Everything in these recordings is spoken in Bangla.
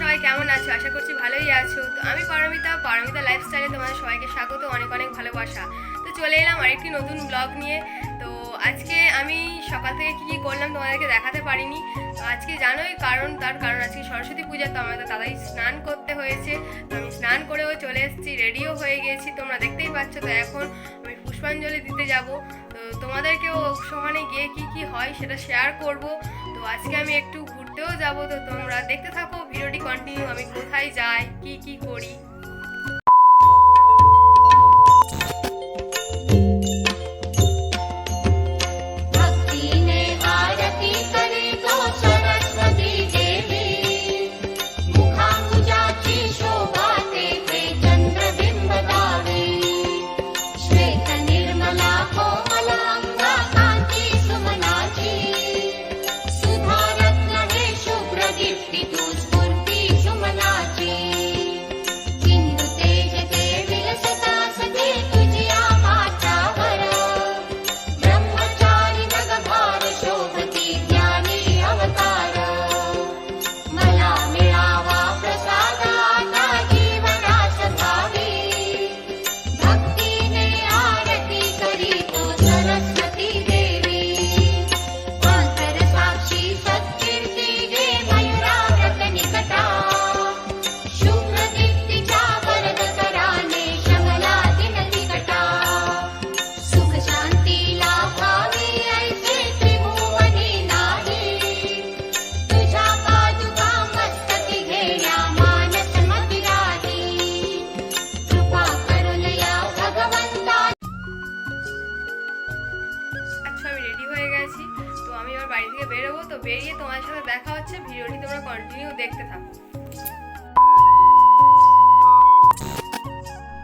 সবাই কেমন আছো? আশা করছি ভালোই আছো। তো আমি পারমিতা পারমিতা লাইফস্টাইলে তোমাদের সবাইকে স্বাগত, অনেক অনেক ভালোবাসা। তো চলে এলাম আরেকটি নতুন ব্লগ নিয়ে। তো আজকে আমি সকাল থেকে কী কী করলাম তোমাদেরকে দেখাতে পারিনি। তো আজকে জানোই কারণ, তার কারণ আজকে সরস্বতী পূজা তো আমাদের তাড়াতাড়ি স্নান করতে হয়েছে। তো আমি স্নান করেও চলে এসেছি রেডিও হয়ে গেছি। তোমরা দেখতেই পাচ্ছ, তো এখন আমি পুষ্পাঞ্জলি দিতে যাব। তো তোমাদেরকেও সমানে গিয়ে কি কি হয় সেটা শেয়ার করব। তো আজকে আমি একটু ঘুরতেও যাব তো তোমরা দেখতে থাকো ভিডিওটি কন্টিনিউ আমি কোথায় যাই কি কি করি?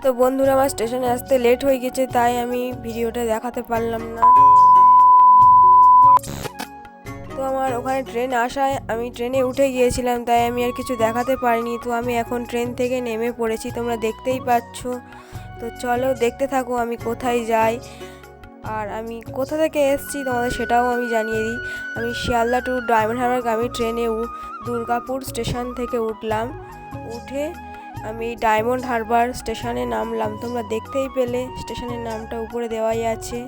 তো বন্ধুরা, আমার স্টেশনে আসতে লেট হয়ে গেছে, তাই আমি ভিডিওটা দেখাতে পারলাম না। তো আমার ওখানে ট্রেন আসায় আমি ট্রেনে উঠে গিয়েছিলাম, তাই আমি আর কিছু দেখাতে পারিনি। তো আমি এখন ট্রেন থেকে নেমে পড়েছি, তোমরা দেখতেই পাচ্ছ। তো চলো, দেখতে থাকো আমি কোথায় যাই। আর আমি কোথা থেকে এসেছি তোমাদের সেটাও আমি জানিয়ে দিই। আমি শিয়ালদা টু ডায়মন্ড হারবার গামী ট্রেনে দুর্গাপুর স্টেশন থেকে উঠলাম। উঠে আমি ডায়মন্ড হারবার স্টেশনে নামলাম তোমরা দেখতেই পেলে। স্টেশনের নামটা উপরে দেওয়াই আছে।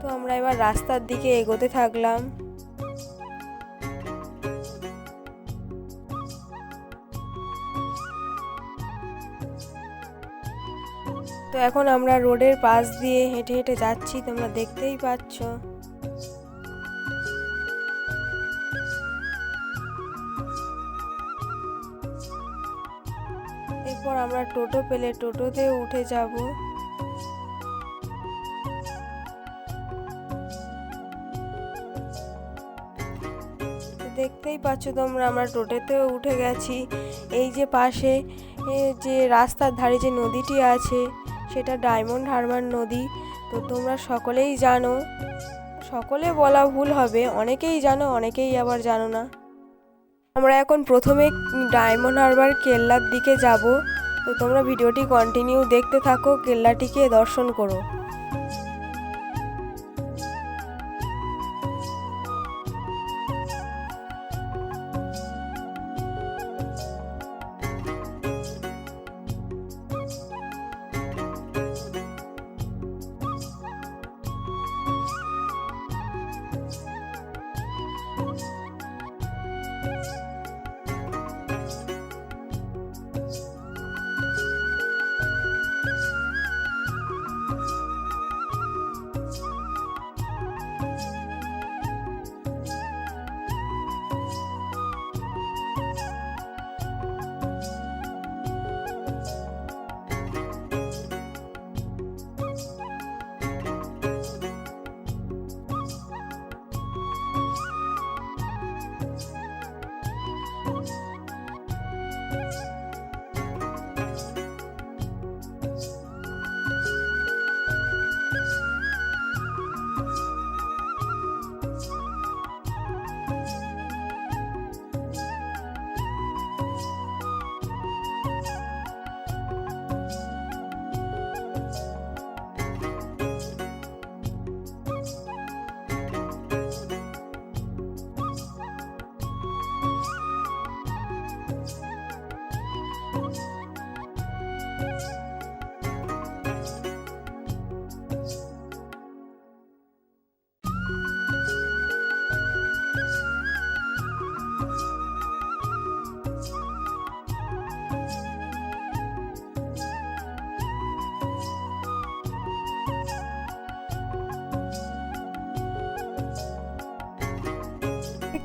তো আমরা এবার রাস্তার দিকে এগোতে থাকলাম। তো এখন আমরা রোডের পাশ দিয়ে হেঁটে হেঁটে যাচ্ছি, তোমরা দেখতেই পাচ্ছ। টোটো পেলে টোটোতে উঠে যাব। দেখতেই পাচ্ছ তোমরা, আমরা টোটোতেও উঠে গেছি। এই যে পাশে যে রাস্তার ধারে যে নদীটি আছে, সেটা ডায়মন্ড হারবার নদী। তো তোমরা সকলেই জানো, সকলে বলা ভুল হবে, অনেকেই জানো, অনেকেই আবার জানো না। আমরা এখন প্রথমে ডায়মন্ড হারবার কেল্লার দিকে যাব। তো তোমরা ভিডিওটি কন্টিনিউ দেখতে থাকো কেল্লাটিকে দর্শন করো।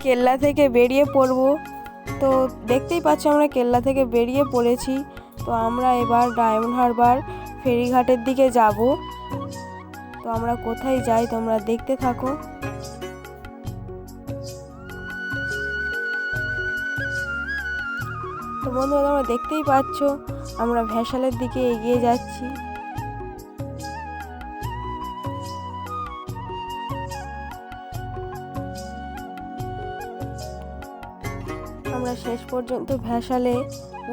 কেল্লা থেকে বেরিয়ে পড়ব। তো দেখতেই পাচ্ছ আমরা কেল্লা থেকে বেরিয়ে পড়েছি। তো আমরা এবার ডায়মন্ড হারবার ফেরিঘাটের দিকে যাব। তো আমরা কোথায় যাই তোমরা দেখতে থাকো। তো বন্ধুরা, তোমরা দেখতেই পাচ্ছ আমরা ভ্যাসালের দিকে এগিয়ে যাচ্ছি। পর্যন্ত ভ্যাসালে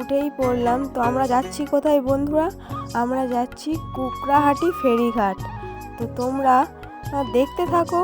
উঠেই পড়লাম। তো আমরা যাচ্ছি কোথায় বন্ধুরা? আমরা যাচ্ছি কুকরাহাটি ফেরিঘাট। তো তোমরা দেখতে থাকো।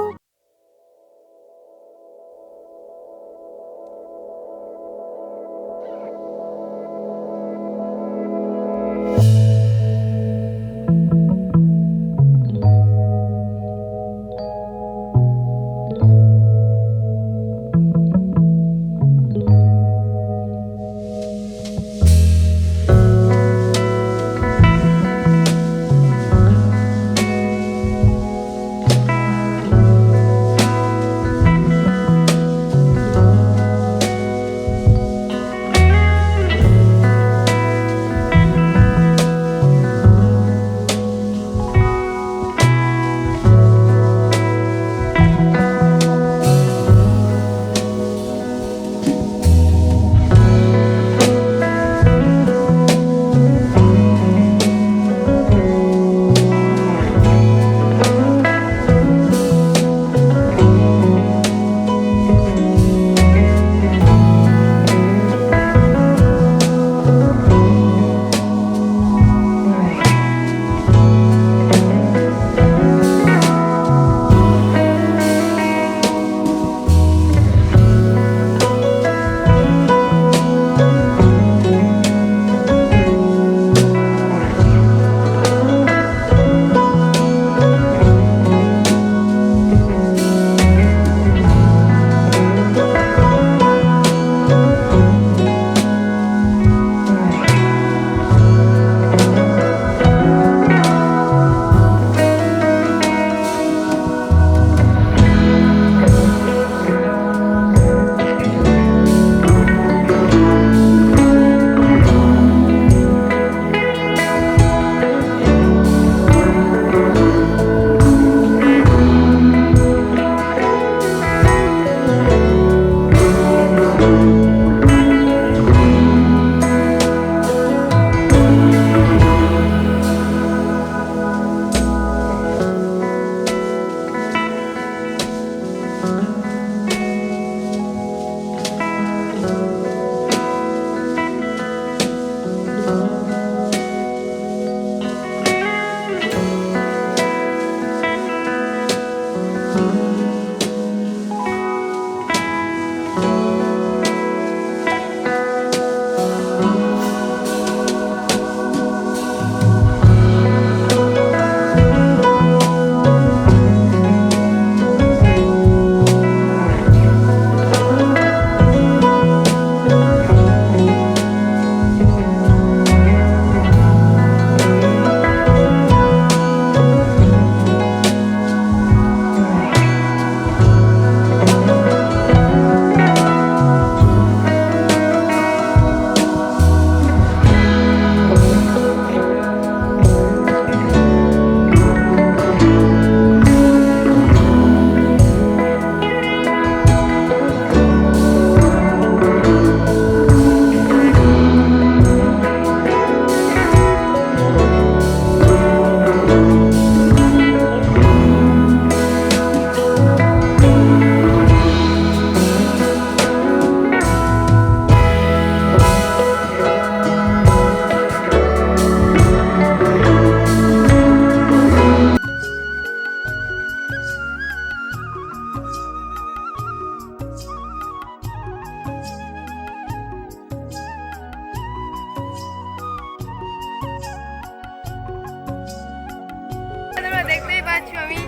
দেখতেই পাচ্ছ আমি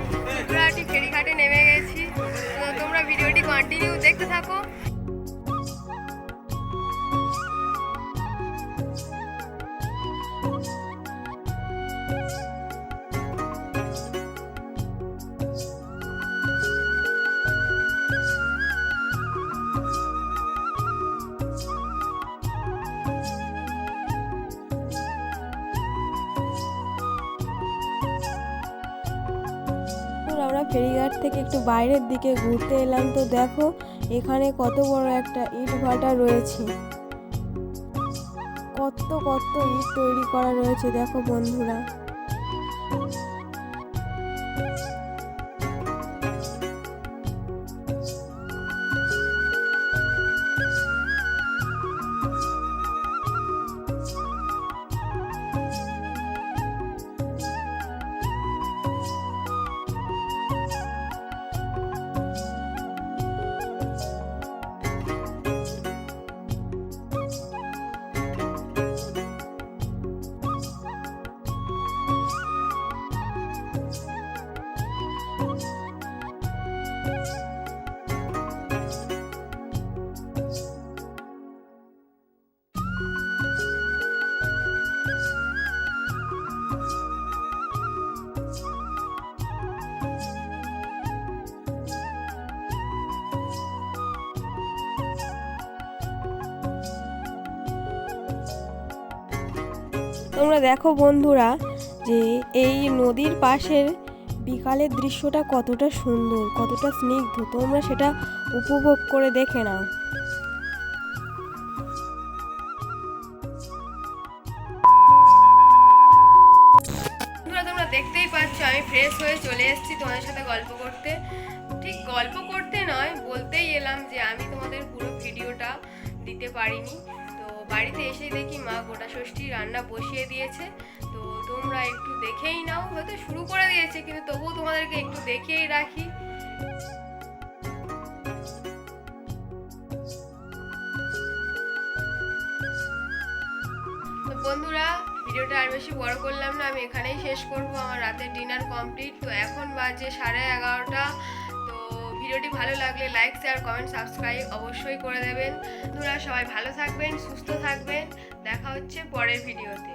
গুয়াহাটি ফেরিঘাটে নেমে গেছি। তোমরা ভিডিওটি কন্টিনিউ দেখতে থাকো। ফেরিঘাট থেকে একটু বাইরের দিকে ঘুরতে এলাম। তো দেখো, এখানে কত বড় একটা ইট ভাটা রয়েছে। কত কত ইট তৈরি করা রয়েছে, দেখো বন্ধুরা। তোমরা দেখো বন্ধুরা যে এই নদীর পাশের বিকালের দৃশ্যটা কতটা সুন্দর, কতটা স্নিগ্ধ। তোমরা সেটা উপভোগ করে দেখে নাও। তোমরা দেখতেই পাচ্ছ, আমি ফ্রেশ হয়ে চলে এসেছি তোমাদের সাথে গল্প করতে। ঠিক গল্প করতে নয়, বলতেই এলাম যে আমি তোমাদের পুরো ভিডিওটা দিতে পারিনি। বাড়িতে এসে দেখি মা গোটা ষষ্ঠী রান্না বসিয়ে দিয়েছে। তো তোমরা একটু দেখেই নাও, হয়তো শুরু করে দিয়েছে, কিন্তু তবুও তোমাদেরকে একটু দেখিয়েই রাখি। বন্ধুরা, ভিডিওটা আর বেশি বড় করলাম না, আমি এখানেই শেষ করব, আমার রাতের ডিনার কমপ্লিট। তো এখন বাজে সাড়ে এগারোটা। ভিডিওটি ভালো লাগলে লাইক শেয়ার কমেন্ট সাবস্ক্রাইব অবশ্যই করে দেবেন। তোমরা সবাই ভালো থাকবেন, সুস্থ থাকবেন। দেখা হচ্ছে পরের ভিডিওতে।